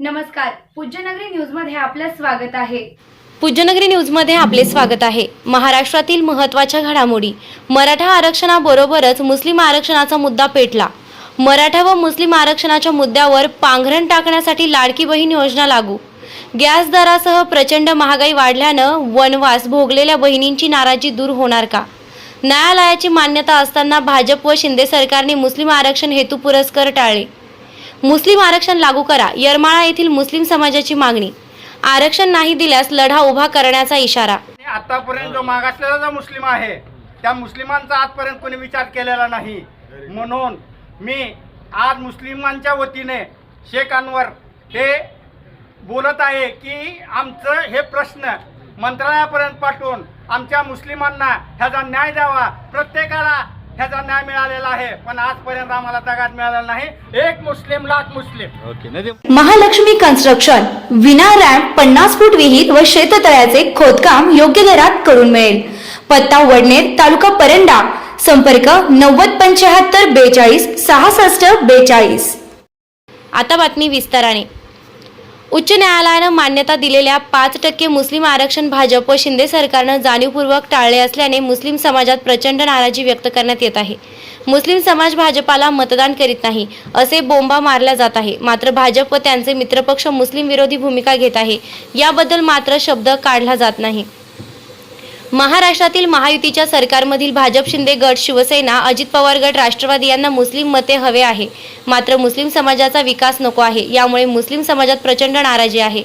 नमस्कार पूज्यनगरी न्यूजमध्ये आपलं स्वागत आहे. पूज्यनगरी न्यूजमध्ये आपले स्वागत आहे. महाराष्ट्रातील महत्त्वाच्या घडामोडी. मराठा आरक्षणाबरोबरच मुस्लिम आरक्षणाचा मुद्दा पेटला. मराठा व मुस्लिम आरक्षणाच्या मुद्द्यावर पांघरण टाकण्यासाठी लाडकी बहीण योजना लागू. गॅस दरासह प्रचंड महागाई वाढल्यानं वनवास भोगलेल्या बहिणींची नाराजी दूर होणार का? न्यायालयाची मान्यता असताना भाजप व शिंदे सरकारने मुस्लिम आरक्षण हेतू पुरस्कार टाळले. मुस्लिम आरक्षण लागू करा येरमाळा येथील मुस्लिम समाजाची मागणी. आरक्षण नाही दिल्यास लढा उभा करण्याचा इशारा. आतापर्यंत जो मागासलेला जो मुस्लिम आहे त्या मुस्लिमांचा आजपर्यंत कोणी विचार केलेला नाही. म्हणून मी आज मुस्लिमांच्या वतीने शेख अनवर हे बोलत आहे की आमचं हे प्रश्न मंत्रालयापर्यंत पाठवून आमच्या मुस्लिमांना ह्याचा न्याय द्यावा. प्रत्येकाला ह्याचा न्याय मिळालेला आहे पण आजपर्यंत आम्हाला तगात मिळालेला नाही. एक Muslim lakh Muslim. Mahalaxmi construction विना रॅम्प पन्नास फूट विहीर व शेततळ्याचे खोदकाम योग्य दरात करून मिळेल. पत्ता वडनेर तालुका परंडा. संपर्क नव्वद पंच्याहत्तर बेचाळीस सहासष्ट बेचाळीस. आता बातमी विस्ताराने. उच्च न्यायालयानं मान्यता दिलेल्या पाच टक्के मुस्लिम आरक्षण भाजप व शिंदे सरकारनं जाणीवपूर्वक टाळले असल्याने मुस्लिम समाजात प्रचंड नाराजी व्यक्त करण्यात येत आहे. मुस्लिम समाज भाजपाला मतदान करीत नाही असे बोंबा मारल्या जात आहे. मात्र भाजप व त्यांचे मित्रपक्ष मुस्लिम विरोधी भूमिका घेत आहे. याबद्दल मात्र शब्द काढला जात नाही. महाराष्ट्रातील महायुतीच्या सरकारमधील भाजप शिंदे गट शिवसेना अजित पवार गट राष्ट्रवादी यांना मुस्लिम मते हवे आहे. मात्र मुस्लिम समाजाचा विकास नको आहे. यामुळे मुस्लिम समाजात प्रचंड नाराजी आहे.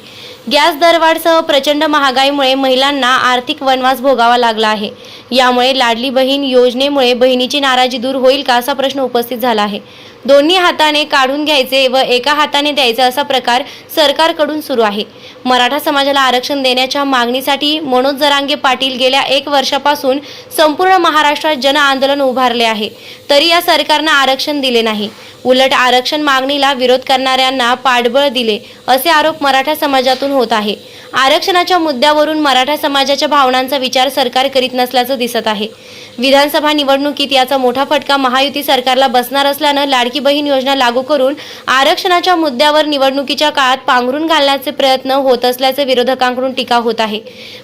गॅस दरवाढसह प्रचंड महागाईमुळे महिलांना आर्थिक वनवास भोगावा लागला आहे. यामुळे लाडली बहीण योजनेमुळे बहिणीची नाराजी दूर होईल का असा प्रश्न उपस्थित झाला आहे. दोन्ही हाताने काढून घ्यायचे व एका हाताने द्यायचे असा प्रकार सरकारकडून सुरू आहे. मराठा समाजाला आरक्षण देण्याच्या मागणीसाठी मनोज जरांगे पाटील गेल्या एक वर्षापासून संपूर्ण महाराष्ट्रात जन आंदोलन उभारले आहे. तरी या सरकारनं आरक्षण दिले नाही. उलट आरक्षण मागणीला विरोध करणाऱ्यांना पाठबळ दिले असे आरोप मराठा समाजातून होत आहे. आरक्षणाच्या मुद्द्यावरून मराठा समाजाच्या भावनांचा विचार सरकार करीत नसल्याचं दिसत आहे. विधानसभा निवडणुकीत याचा मोठा फटका महायुती सरकारला बसणार असल्यानं लाडकी बहीण योजना लागू करून आरक्षणाच्या मुद्द्यावर निवडणुकीच्या काळात पांघरून घालण्याचे प्रयत्न होत असल्याचे विरोधकांकडून टीका होत आहे.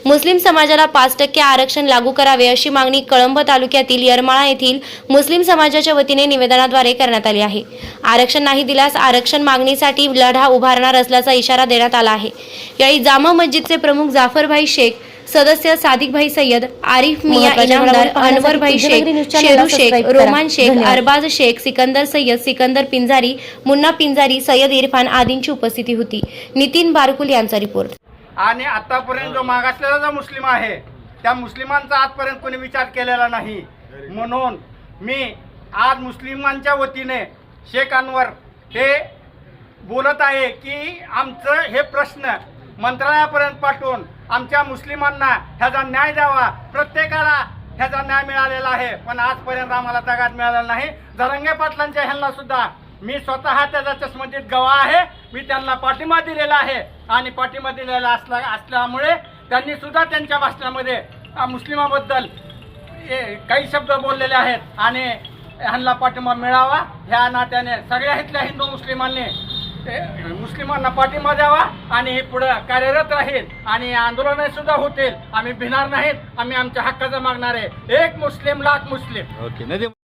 मुस्लिम समाजाला पाच टक्के आरक्षण लागू करावे अशी मागणी कळंब तालुक्यातील येरमाळा येथील मुस्लिम समाजाच्या वतीने निवेदनाद्वारे करण्यात आली आहे. आरक्षण नाही दिल्यास आरक्षण मागणीसाठी लढा उभारणार असल्याचा इशारा देण्यात आला आहे. यावेळी जामा मस्जिदचे प्रमुख जाफरभाई शेख सदस्य सादिकभाई सय्यद आरिफ मिया इनामदार अनवरभाई शेख शेरू शेख रोमान शेख अरबाज शेख सिकंदर सय्यद सिकंदर पिंजारी मुन्ना पिंजारी सय्यद इरफान आदींची उपस्थिती होती. नितीन बारकुल यांचा रिपोर्ट आणि आतापर्यंत जो मागासलेला जो मुस्लिम आहे त्या मुस्लिमांचा आजपर्यंत कोणी विचार केलेला नाही. म्हणून मी आज मुस्लिमांच्या वतीने शेख अनवर हे बोलत आहे की आमचं हे प्रश्न मंत्रालयापर्यंत पाठवून आमच्या मुस्लिमांना ह्याचा न्याय द्यावा. प्रत्येकाला ह्याचा न्याय मिळालेला आहे. पण आजपर्यंत आम्हाला तगात मिळालेला नाही. जरंगे पाटलांच्या ह्यांना सुद्धा मी स्वतः त्याचा चष्मदीत गवाह आहे. मी त्यांना पाठिंबा दिलेला आहे. आणि पाठिंबा दिलेला असला असल्यामुळे त्यांनी सुद्धा त्यांच्या भाषणामध्ये मुस्लिमाबद्दल ए, काही शब्द बोललेले आहेत. आणि ह्यांना पाठिंबा मिळावा. ह्या नात्याने सगळ्या इथल्या हिंदू मुस्लिमांनी मुस्लिमांना पाठिंबा द्यावा आणि हे पुढं कार्यरत राहील आणि आंदोलन सुद्धा होतील. आम्ही भिणार नाहीत. आम्ही आमच्या हक्काचा मागणार आहे. एक मुस्लिम लाख मुस्लिम. ओके.